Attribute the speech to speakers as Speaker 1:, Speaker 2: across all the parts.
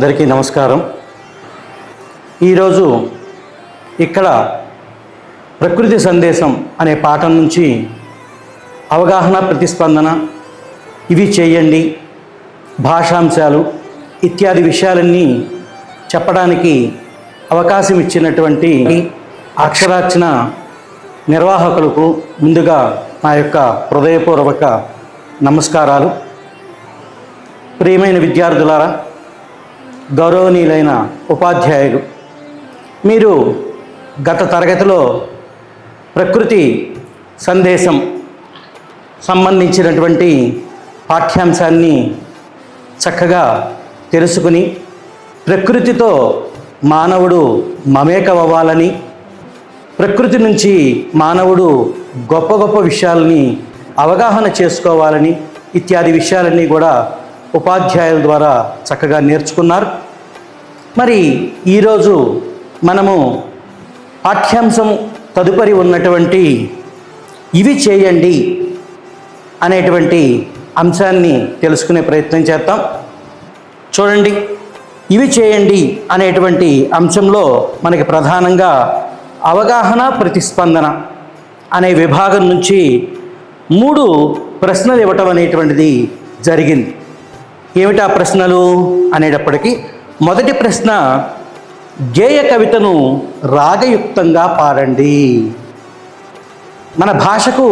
Speaker 1: అందరికీ నమస్కారం. ఈరోజు ఇక్కడ ప్రకృతి సందేశం అనే పాఠం నుంచి అవగాహన ప్రతిస్పందన ఇవి చేయండి. భాషాంశాలు ఇత్యాది విషయాలన్నీ చెప్పడానికి అవకాశం ఇచ్చినటువంటి అక్షరార్చన నిర్వాహకులకు ముందుగా నా యొక్క హృదయపూర్వక నమస్కారాలు. ప్రియమైన విద్యార్థులారా గౌరవనీయులైన ఉపాధ్యాయులు. మీరు గత తరగతిలో ప్రకృతి సందేశం సంబంధించినటువంటి పాఠ్యాంశాన్ని చక్కగా తెలుసుకుని ప్రకృతితో మానవుడు మమేకమవ్వాలని ప్రకృతి నుంచి మానవుడు గొప్ప గొప్ప విషయాలని అవగాహన చేసుకోవాలని ఇత్యాది విషయాలన్నీ కూడా ఉపాధ్యాయుల ద్వారా చక్కగా నేర్చుకున్నారు. మరి ఈరోజు మనము పాఠ్యాంశం తదుపరి ఉన్నటువంటి ఇవి చేయండి అనేటువంటి అంశాన్ని తెలుసుకునే ప్రయత్నం చేద్దాం. చూడండి ఇవి చేయండి అనేటువంటి అంశంలో మనకి ప్రధానంగా అవగాహన ప్రతిస్పందన అనే విభాగం నుంచి మూడు ప్రశ్నలు ఇవ్వటం అనేటువంటిది జరిగింది. ఏమిటా ప్రశ్నలు అనేటప్పటికీ మొదటి ప్రశ్న గేయ కవితను రాగయుక్తంగా పాడండి. మన భాషకు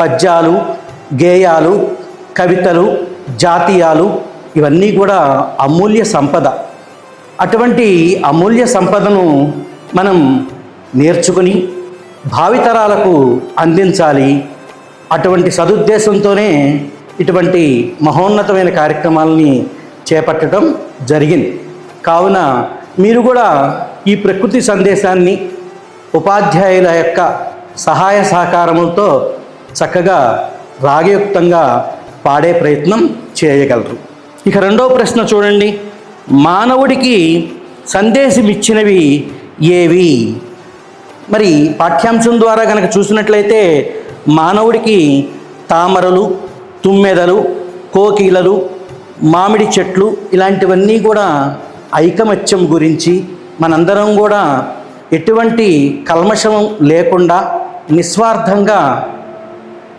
Speaker 1: పద్యాలు గేయాలు కవితలు జాతీయాలు ఇవన్నీ కూడా అమూల్య సంపద. అటువంటి అమూల్య సంపదను మనం నేర్చుకుని భావితరాలకు అందించాలి. అటువంటి సదుద్దేశంతోనే ఇటువంటి మహోన్నతమైన కార్యక్రమాలని చేపట్టడం జరిగింది. కావున మీరు కూడా ఈ ప్రకృతి సందేశాన్ని ఉపాధ్యాయుల యొక్క సహాయ సహకారములతో చక్కగా రాగయుక్తంగా పాడే ప్రయత్నం చేయగలరు. ఇక రెండవ ప్రశ్న చూడండి. మానవుడికి సందేశం ఇచ్చినవి ఏవి? మరి పాఠ్యాంశం ద్వారా కనుక చూసినట్లయితే మానవుడికి తామరలు తుమ్మెదలు కోకిలలు మామిడి చెట్లు ఇలాంటివన్నీ కూడా ఐకమత్యం గురించి మనందరం కూడా ఎటువంటి కల్మషం లేకుండా నిస్వార్థంగా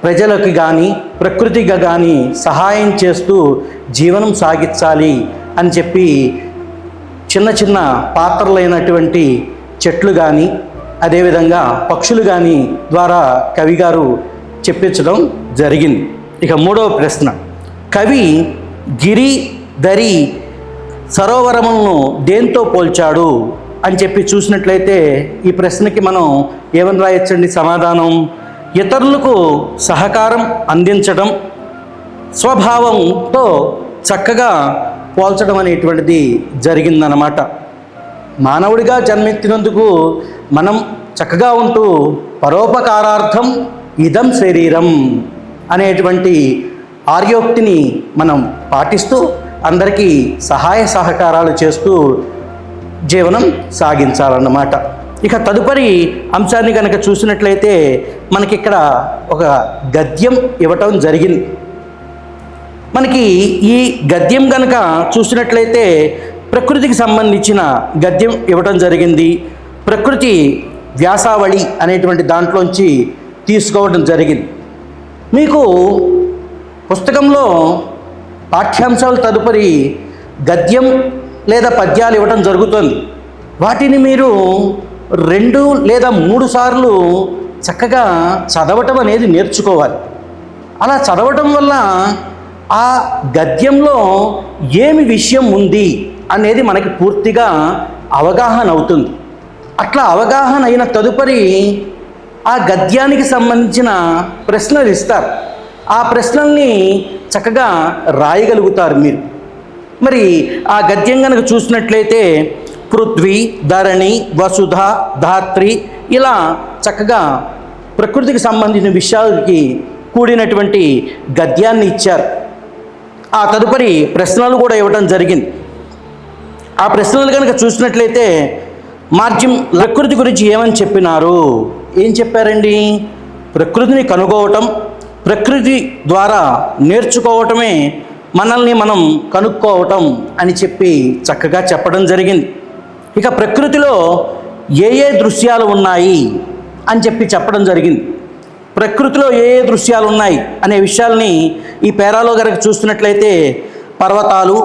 Speaker 1: ప్రజలకు కానీ ప్రకృతిగా కానీ సహాయం చేస్తూ జీవనం సాగించాలి అని చెప్పి చిన్న చిన్న పాత్రలైనటువంటి చెట్లు కానీ అదేవిధంగా పక్షులు కానీ ద్వారా కవి గారు చెప్పించడం జరిగింది. ఇక మూడవ ప్రశ్న. కవి గిరి దరి సరోవరములను దేంతో పోల్చాడు అని చెప్పి చూసినట్లయితే ఈ ప్రశ్నకి మనం ఏమని రాయొచ్చండి? సమాధానం ఇతరులకు సహకారం అందించడం స్వభావంతో చక్కగా పోల్చడం అనేటువంటిది జరిగిందనమాట మానవుడిగా జన్మెత్తినందుకు మనం చక్కగా ఉంటూ పరోపకారార్థం ఇదం శరీరం అనేటువంటి ఆర్యోక్తిని మనం పాటిస్తూ అందరికీ సహాయ సహకారాలు చేస్తూ జీవనం సాగించాలన్నమాట. ఇక తదుపరి అంశాన్ని కనుక చూసినట్లయితే మనకి ఇక్కడ ఒక గద్యం ఇవ్వటం జరిగింది. మనకి ఈ గద్యం కనుక చూసినట్లయితే ప్రకృతికి సంబంధించిన గద్యం ఇవ్వటం జరిగింది. ప్రకృతి వ్యాసావళి అనేటువంటి దాంట్లోంచి తీసుకోవడం జరిగింది. మీకు పుస్తకంలో పాఠ్యాంశాలు తదుపరి గద్యం లేదా పద్యాలు ఇవ్వటం జరుగుతుంది. వాటిని మీరు రెండు లేదా మూడు సార్లు చక్కగా చదవటం అనేది నేర్చుకోవాలి. అలా చదవటం వల్ల ఆ గద్యంలో ఏమి విషయం ఉంది అనేది మనకి పూర్తిగా అవగాహన అవుతుంది. అట్లా అవగాహన అయిన తదుపరి ఆ గద్యానికి సంబంధించిన ప్రశ్నలు ఇస్తారు. ఆ ప్రశ్నల్ని చక్కగా రాయగలుగుతారు మీరు. మరి ఆ గద్యం కనుక చూసినట్లయితే పృథ్వీ ధరణి వసుధ ధాత్రి ఇలా చక్కగా ప్రకృతికి సంబంధించిన విషయాలకి కూడినటువంటి గద్యాన్ని ఇచ్చారు. ఆ తదుపరి ప్రశ్నలు కూడా ఇవ్వడం జరిగింది. ఆ ప్రశ్నలు కనుక చూసినట్లయితే మార్జిం ప్రకృతి గురించి ఏమని చెప్పినారు? ఏం చెప్పారండి? ప్రకృతిని కనుగోవటం ప్రకృతి ద్వారా నేర్చుకోవటమే మనల్ని మనం కనుక్కోవటం అని చెప్పి చక్కగా చెప్పడం జరిగింది. ఇక ప్రకృతిలో ఏ ఏ దృశ్యాలు ఉన్నాయి అని చెప్పి చెప్పడం జరిగింది. ప్రకృతిలో ఏ ఏ దృశ్యాలు ఉన్నాయి అనే విషయాల్ని ఈ పేరాలో గారికి చూస్తున్నట్లయితే పర్వతాలు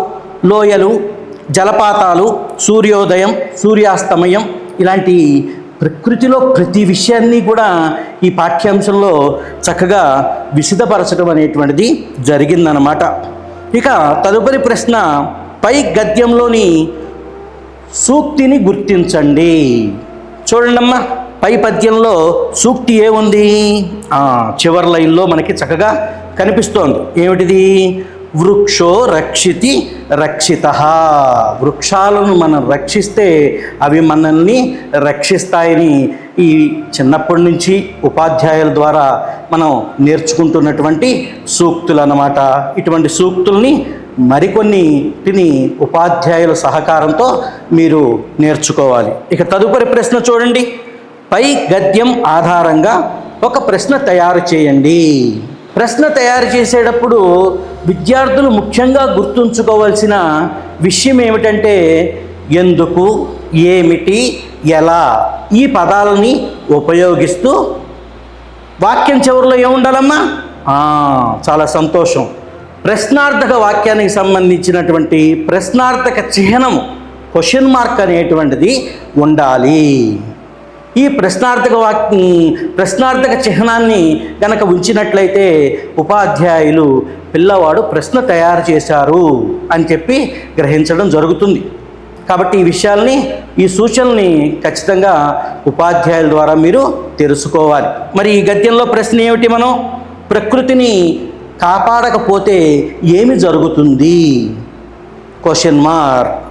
Speaker 1: లోయలు జలపాతాలు సూర్యోదయం సూర్యాస్తమయం ఇలాంటి ప్రకృతిలో ప్రతి విషయాన్ని కూడా ఈ పాఠ్యాంశంలో చక్కగా విశదపరచడం అనేటువంటిది జరిగిందనమాట ఇక తదుపరి ప్రశ్న పై గద్యంలోని సూక్తిని గుర్తించండి. చూడండమ్మా పై పద్యంలో సూక్తి ఏముంది? ఆ, చివరి లైన్లో మనకి చక్కగా కనిపిస్తోంది. ఏమిటిది? వృక్షో రక్షితి రక్షిత. వృక్షాలను మనం రక్షిస్తే అవి మనల్ని రక్షిస్తాయని ఈ చిన్నప్పటి నుంచి ఉపాధ్యాయుల ద్వారా మనం నేర్చుకుంటున్నటువంటి సూక్తులు అన్నమాట ఇటువంటి సూక్తుల్ని మరికొన్నిటిని ఉపాధ్యాయుల సహకారంతో మీరు నేర్చుకోవాలి. ఇక తదుపరి ప్రశ్న చూడండి. పై గద్యం ఆధారంగా ఒక ప్రశ్న తయారు చేయండి. ప్రశ్న తయారు చేసేటప్పుడు విద్యార్థులు ముఖ్యంగా గుర్తుంచుకోవాల్సిన విషయం ఏమిటంటే ఎందుకు ఏమిటి ఎలా ఈ పదాలని ఉపయోగిస్తూ వాక్యం చివరిలో ఏముండాలమ్మా? చాలా సంతోషం. ప్రశ్నార్థక వాక్యానికి సంబంధించినటువంటి ప్రశ్నార్థక చిహ్నము క్వశ్చన్ మార్క్ అనేటువంటిది ఉండాలి. ఈ ప్రశ్నార్థక వాక్ ప్రశ్నార్థక చిహ్నాన్ని కనుక ఉంచినట్లయితే ఉపాధ్యాయులు పిల్లవాడు ప్రశ్న తయారు చేశారు అని చెప్పి గ్రహించడం జరుగుతుంది. కాబట్టి ఈ విషయాల్ని ఈ సూచనల్ని ఖచ్చితంగా ఉపాధ్యాయుల ద్వారా మీరు తెలుసుకోవాలి. మరి ఈ గద్యంలో ప్రశ్న ఏమిటి మనం? ప్రకృతిని కాపాడకపోతే ఏమి జరుగుతుంది? క్వశ్చన్ మార్క్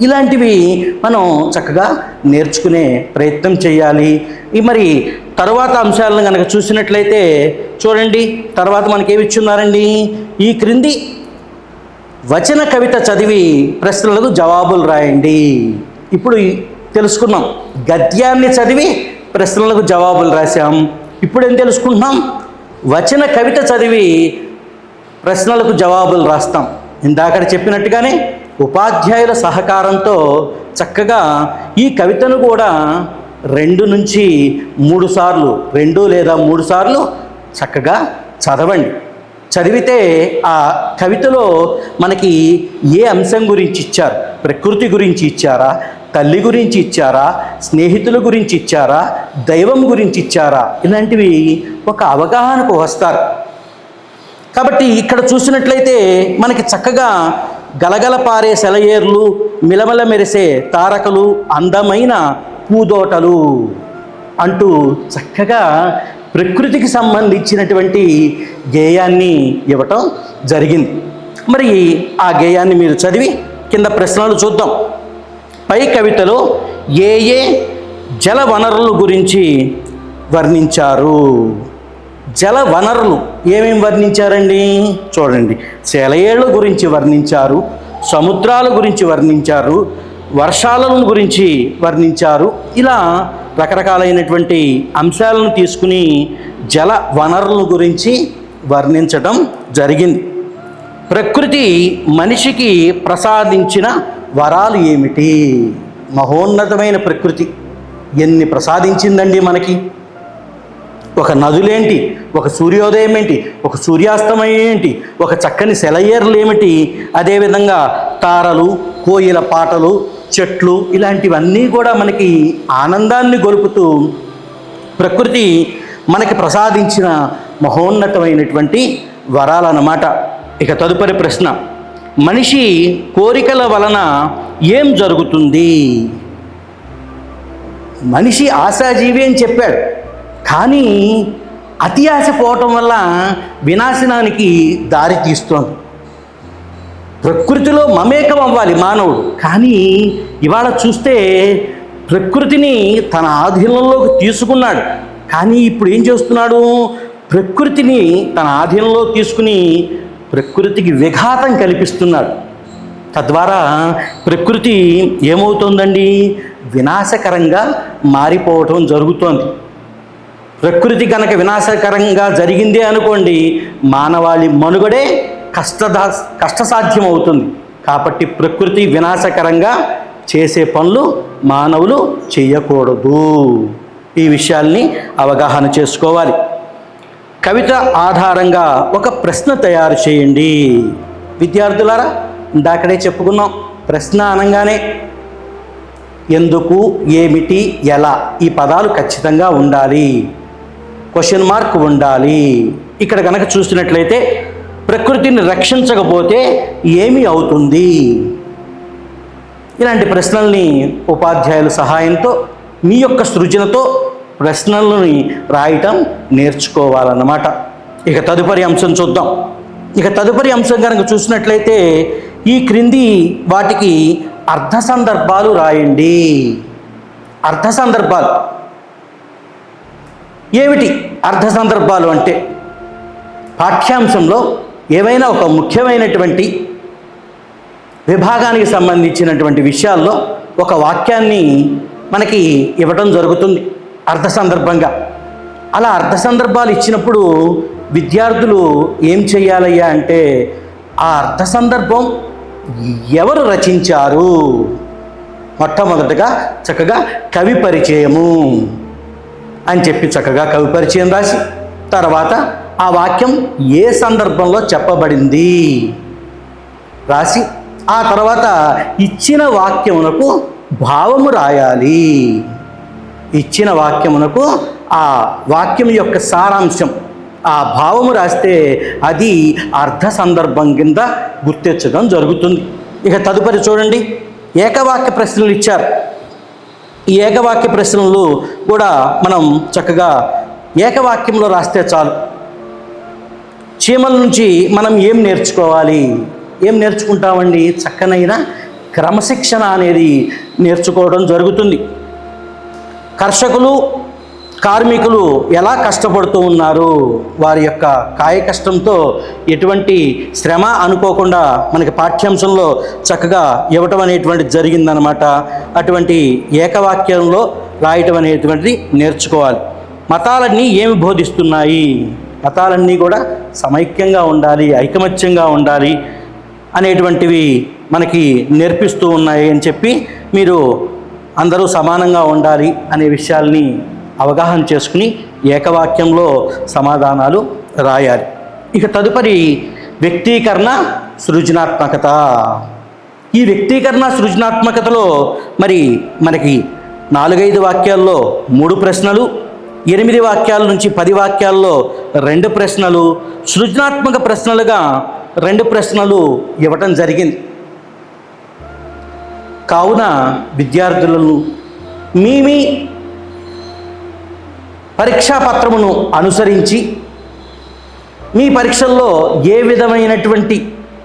Speaker 1: ఇలాంటివి మనం చక్కగా నేర్చుకునే ప్రయత్నం చేయాలి. ఈ మరి తర్వాత అంశాలను కనుక చూసినట్లయితే చూడండి తర్వాత మనకి ఏమి ఇచ్చున్నారండి? ఈ క్రింది వచన కవిత చదివి ప్రశ్నలకు జవాబులు రాయండి. ఇప్పుడు తెలుసుకున్నాం. గద్యాన్ని చదివి ప్రశ్నలకు జవాబులు రాశాం. ఇప్పుడు ఏం తెలుసుకుంటున్నాం? వచన కవిత చదివి ప్రశ్నలకు జవాబులు రాస్తాం. ఇందాక చెప్పినట్టుగానే ఉపాధ్యాయుల సహకారంతో చక్కగా ఈ కవితను కూడా రెండు నుంచి మూడు సార్లు రెండు లేదా మూడు సార్లు చక్కగా చదవండి. చదివితే ఆ కవితలో మనకి ఏ అంశం గురించి ఇచ్చారు? ప్రకృతి గురించి ఇచ్చారా? తల్లి గురించి ఇచ్చారా? స్నేహితుల గురించి ఇచ్చారా? దైవం గురించి ఇచ్చారా? ఇలాంటివి ఒక అవగాహనకు వస్తారు. కాబట్టి ఇక్కడ చూసినట్లయితే మనకి చక్కగా గలగల పారే సెలయేర్లు మిలమల మెరిసే తారకలు అందమైన పూదోటలు అంటూ చక్కగా ప్రకృతికి సంబంధించినటువంటి గేయాన్ని ఇవ్వటం జరిగింది. మరి ఆ గేయాన్ని మీరు చదివి కింద ప్రశ్నలు చూద్దాం. పై కవితలో ఏ ఏ జల వనరుల గురించి వర్ణించారు? జల వనరులు ఏమేమి వర్ణించారండి? చూడండి. సెలయేళ్ళ గురించి వర్ణించారు సముద్రాల గురించి వర్ణించారు వర్షాలను గురించి వర్ణించారు. ఇలా రకరకాలైనటువంటి అంశాలను తీసుకుని జల వనరుల గురించి వర్ణించడం జరిగింది. ప్రకృతి మనిషికి ప్రసాదించిన వరాలు ఏమిటి? మహోన్నతమైన ప్రకృతి ఎన్ని ప్రసాదించిందండి మనకి? ఒక నదులేంటి? ఒక సూర్యోదయం ఏంటి ఒక సూర్యాస్తమయం ఏంటి ఒక చక్కని సెలయేర్లు ఏమిటి అదేవిధంగా తారలు కోయిల పాటలు చెట్లు ఇలాంటివన్నీ కూడా మనకి ఆనందాన్ని గొలుపుతూ ప్రకృతి మనకి ప్రసాదించిన మహోన్నతమైనటువంటి వరాలన్నమాట. ఇక తదుపరి ప్రశ్న. మనిషి కోరికల వలన ఏం జరుగుతుంది? మనిషి ఆశాజీవి అని చెప్పాడు. కానీ అతి ఆశ పోవటం వల్ల వినాశనానికి దారి తీస్తోంది. ప్రకృతిలో మమేకం అవ్వాలి మానవుడు. కానీ ఇవాళ చూస్తే ప్రకృతిని తన ఆధీనంలోకి తీసుకున్నాడు. కానీ ఇప్పుడు ఏం చేస్తున్నాడు? ప్రకృతిని తన ఆధీనంలో తీసుకుని ప్రకృతికి విఘాతం కల్పిస్తున్నాడు. తద్వారా ప్రకృతి ఏమవుతోందండి? వినాశకరంగా మారిపోవటం జరుగుతోంది. ప్రకృతి కనుక వినాశకరంగా జరిగిందే అనుకోండి మానవాళి మనుగడే కష్టదా కష్టసాధ్యం అవుతుంది కాబట్టి ప్రకృతి వినాశకరంగా చేసే పనులు మానవులు చేయకూడదు. ఈ విషయాల్ని అవగాహన చేసుకోవాలి. కవిత ఆధారంగా ఒక ప్రశ్న తయారు చేయండి. విద్యార్థులారా ఇందాకడే చెప్పుకున్నాం ప్రశ్న అనగానే ఎందుకు ఏమిటి ఎలా ఈ పదాలు ఖచ్చితంగా ఉండాలి. క్వశ్చన్ మార్క్ ఉండాలి. ఇక్కడ కనుక చూసినట్లయితే ప్రకృతిని రక్షించకపోతే ఏమి అవుతుంది? ఇలాంటి ప్రశ్నల్ని ఉపాధ్యాయుల సహాయంతో మీ యొక్క సృజనతో ప్రశ్నలని రాయటం నేర్చుకోవాలన్నమాట. ఇక తదుపరి అంశం చూద్దాం. ఇక తదుపరి అంశం కనుక చూసినట్లయితే ఈ క్రింది వాటికి అర్థ సందర్భాలు రాయండి. అర్థ సందర్భాలు. ఏమిటి అర్థ సందర్భాలు అంటే? పాఠ్యాంశంలో ఏవైనా ఒక ముఖ్యమైనటువంటి విభాగానికి సంబంధించినటువంటి విషయాల్లో ఒక వాక్యాన్ని మనకి ఇవ్వడం జరుగుతుంది అర్థ సందర్భంగా. అలా అర్థ సందర్భాలు ఇచ్చినప్పుడు విద్యార్థులు ఏం చేయాలయ్యా అంటే ఆ అర్థ సందర్భం ఎవరు రచించారు? మొట్టమొదటగా చక్కగా కవి పరిచయము. అని చెప్పి చక్కగా కవి పరిచయం రాసి తర్వాత ఆ వాక్యం ఏ సందర్భంలో చెప్పబడింది? రాసి ఆ తర్వాత ఇచ్చిన వాక్యమునకు భావము రాయాలి. ఇచ్చిన వాక్యమునకు ఆ వాక్యం యొక్క సారాంశం ఆ భావము రాస్తే అది అర్థ సందర్భం కింద గుర్తించడం జరుగుతుంది. ఇక తదుపరి చూడండి. ఏకవాక్య ప్రశ్నలు ఇచ్చారు. ఈ ఏకవాక్య ప్రశ్నలు కూడా మనం చక్కగా ఏకవాక్యంలో రాస్తే చాలు. చీమల నుంచి మనం ఏం నేర్చుకోవాలి? ఏం నేర్చుకుంటామండి? చక్కనైన క్రమశిక్షణ అనేది నేర్చుకోవడం జరుగుతుంది. కర్షకులు కార్మికులు ఎలా కష్టపడుతూ ఉన్నారు? వారి యొక్క కాయ కష్టంతో ఎటువంటి శ్రమ అనుకోకుండా మనకి పాఠ్యాంశంలో చక్కగా ఇవ్వటం అనేటువంటిది జరిగిందనమాట అటువంటి ఏకవాక్యంలో రాయటం అనేటువంటిది నేర్చుకోవాలి. మతాలన్నీ ఏమి బోధిస్తున్నాయి? మతాలన్నీ కూడా సమైక్యంగా ఉండాలి ఐకమత్యంగా ఉండాలి అనేటువంటివి మనకి నేర్పిస్తూ ఉన్నాయి అని చెప్పి మీరు అందరూ సమానంగా ఉండాలి అనే విషయాల్ని అవగాహన చేసుకుని ఏకవాక్యంలో సమాధానాలు రాయాలి. ఇక తదుపరి వ్యక్తీకరణ సృజనాత్మకత. ఈ వ్యక్తీకరణ సృజనాత్మకతలో మరి మనకి నాలుగైదు వాక్యాల్లో మూడు ప్రశ్నలు ఎనిమిది వాక్యాల నుంచి పది వాక్యాల్లో రెండు ప్రశ్నలు సృజనాత్మక ప్రశ్నలుగా రెండు ప్రశ్నలు ఇవ్వటం జరిగింది. కావున విద్యార్థులను మీ మీ పరీక్షా పత్రమును అనుసరించి మీ పరీక్షల్లో ఏ విధమైనటువంటి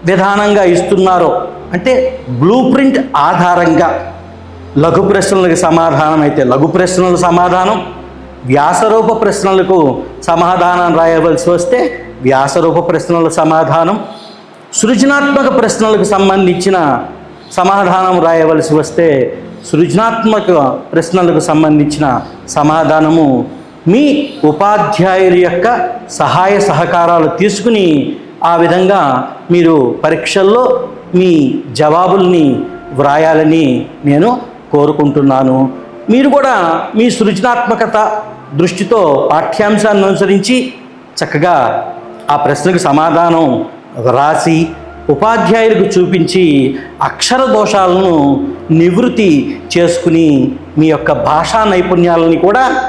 Speaker 1: విధానంగా ఇస్తున్నారో అంటే బ్లూ ప్రింట్ ఆధారంగా లఘు ప్రశ్నలకు సమాధానం అయితే లఘు ప్రశ్నల సమాధానం వ్యాసరూప ప్రశ్నలకు సమాధానం రాయవలసి వస్తే వ్యాసరూప ప్రశ్నల సమాధానం సృజనాత్మక ప్రశ్నలకు సంబంధించిన సమాధానం రాయవలసి వస్తే సృజనాత్మక ప్రశ్నలకు సంబంధించిన సమాధానము మీ ఉపాధ్యాయుల యొక్క సహాయ సహకారాలు తీసుకుని ఆ విధంగా మీరు పరీక్షల్లో మీ జవాబుల్ని వ్రాయాలని నేను కోరుకుంటున్నాను. మీరు కూడా మీ సృజనాత్మకత దృష్టితో పాఠ్యాంశాన్ని అనుసరించి చక్కగా ఆ ప్రశ్నకు సమాధానం రాసి ఉపాధ్యాయులకు చూపించి అక్షర దోషాలను నివృత్తి చేసుకుని మీ యొక్క భాషా నైపుణ్యాలని కూడా